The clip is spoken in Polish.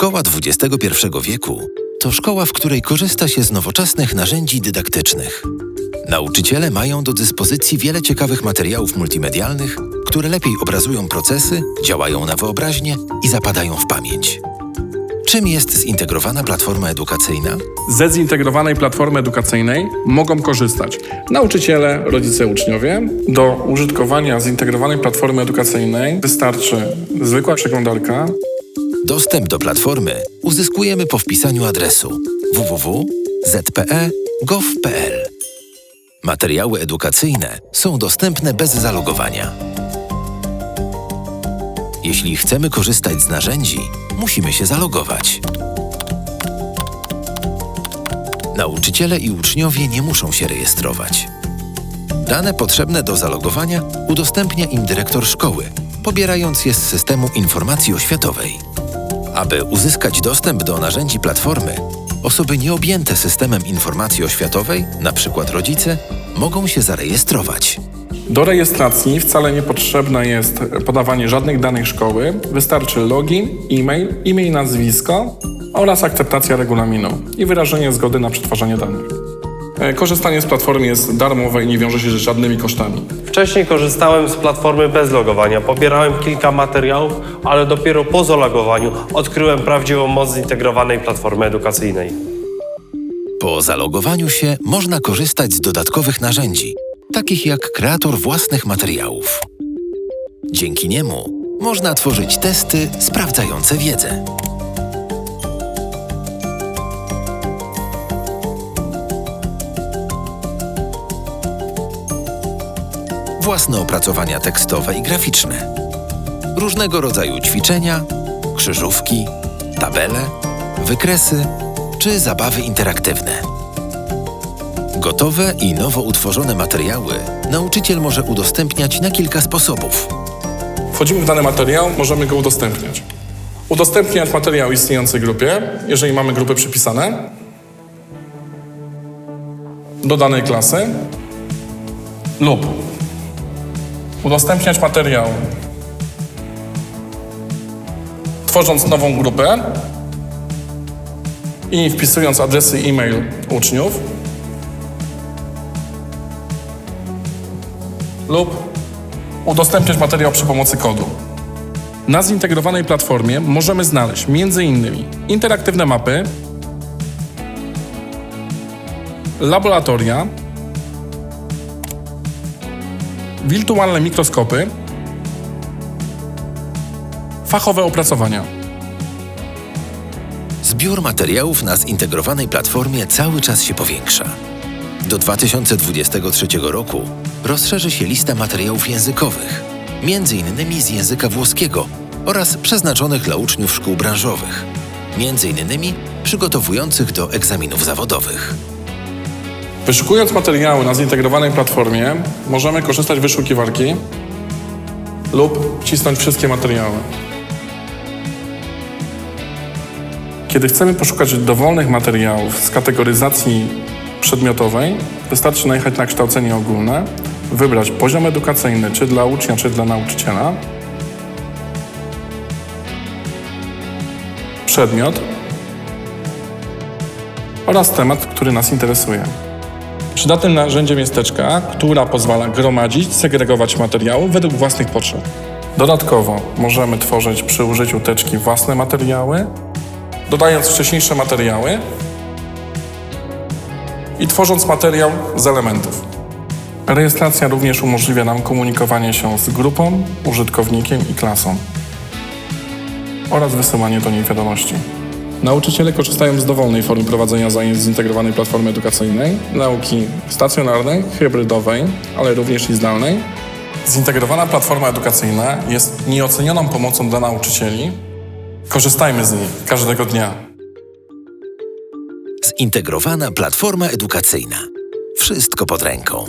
Szkoła XXI wieku to szkoła, w której korzysta się z nowoczesnych narzędzi dydaktycznych. Nauczyciele mają do dyspozycji wiele ciekawych materiałów multimedialnych, które lepiej obrazują procesy, działają na wyobraźnię i zapadają w pamięć. Czym jest zintegrowana platforma edukacyjna? Ze zintegrowanej platformy edukacyjnej mogą korzystać nauczyciele, rodzice, uczniowie. Do użytkowania zintegrowanej platformy edukacyjnej wystarczy zwykła przeglądarka, Dostęp do platformy uzyskujemy po wpisaniu adresu www.zpe.gov.pl. Materiały edukacyjne są dostępne bez zalogowania. Jeśli chcemy korzystać z narzędzi, musimy się zalogować. Nauczyciele i uczniowie nie muszą się rejestrować. Dane potrzebne do zalogowania udostępnia im dyrektor szkoły, pobierając je z systemu informacji oświatowej. Aby uzyskać dostęp do narzędzi platformy, osoby nieobjęte systemem informacji oświatowej, np. rodzice, mogą się zarejestrować. Do rejestracji wcale nie potrzebne jest podawanie żadnych danych szkoły. Wystarczy login, e-mail, imię i nazwisko oraz akceptacja regulaminu i wyrażenie zgody na przetwarzanie danych. E, Korzystanie z platformy jest darmowe i nie wiąże się z żadnymi kosztami. Wcześniej korzystałem z platformy bez logowania. Pobierałem kilka materiałów, ale dopiero po zalogowaniu odkryłem prawdziwą moc zintegrowanej platformy edukacyjnej. Po zalogowaniu się można korzystać z dodatkowych narzędzi, takich jak kreator własnych materiałów. Dzięki niemu można tworzyć testy sprawdzające wiedzę. Własne opracowania tekstowe i graficzne. Różnego rodzaju ćwiczenia, krzyżówki, tabele, wykresy czy zabawy interaktywne. Gotowe i nowo utworzone materiały nauczyciel może udostępniać na kilka sposobów. Wchodzimy w dany materiał, możemy go udostępniać. Udostępniać materiał istniejącej grupie, jeżeli mamy grupy przypisane, do danej klasy lub udostępniać materiał tworząc nową grupę i wpisując adresy e-mail uczniów lub udostępniać materiał przy pomocy kodu. Na zintegrowanej platformie możemy znaleźć m.in. interaktywne mapy, laboratoria, wirtualne mikroskopy, fachowe opracowania. Zbiór materiałów na zintegrowanej platformie cały czas się powiększa. Do 2023 roku rozszerzy się lista materiałów językowych, między innymi z języka włoskiego oraz przeznaczonych dla uczniów szkół branżowych, między innymi przygotowujących do egzaminów zawodowych. Wyszukując materiały na zintegrowanej platformie, możemy korzystać z wyszukiwarki lub wcisnąć wszystkie materiały. Kiedy chcemy poszukać dowolnych materiałów z kategoryzacji przedmiotowej, wystarczy najechać na kształcenie ogólne, wybrać poziom edukacyjny, czy dla ucznia, czy dla nauczyciela, przedmiot oraz temat, który nas interesuje. Przydatnym narzędziem jest teczka, która pozwala gromadzić, segregować materiały według własnych potrzeb. Dodatkowo możemy tworzyć przy użyciu teczki własne materiały, dodając wcześniejsze materiały i tworząc materiał z elementów. Rejestracja również umożliwia nam komunikowanie się z grupą, użytkownikiem i klasą oraz wysyłanie do niej wiadomości. Nauczyciele korzystają z dowolnej formy prowadzenia zajęć zintegrowanej platformy edukacyjnej, nauki stacjonarnej, hybrydowej, ale również i zdalnej. Zintegrowana platforma edukacyjna jest nieocenioną pomocą dla nauczycieli. Korzystajmy z niej każdego dnia. Zintegrowana platforma edukacyjna. Wszystko pod ręką.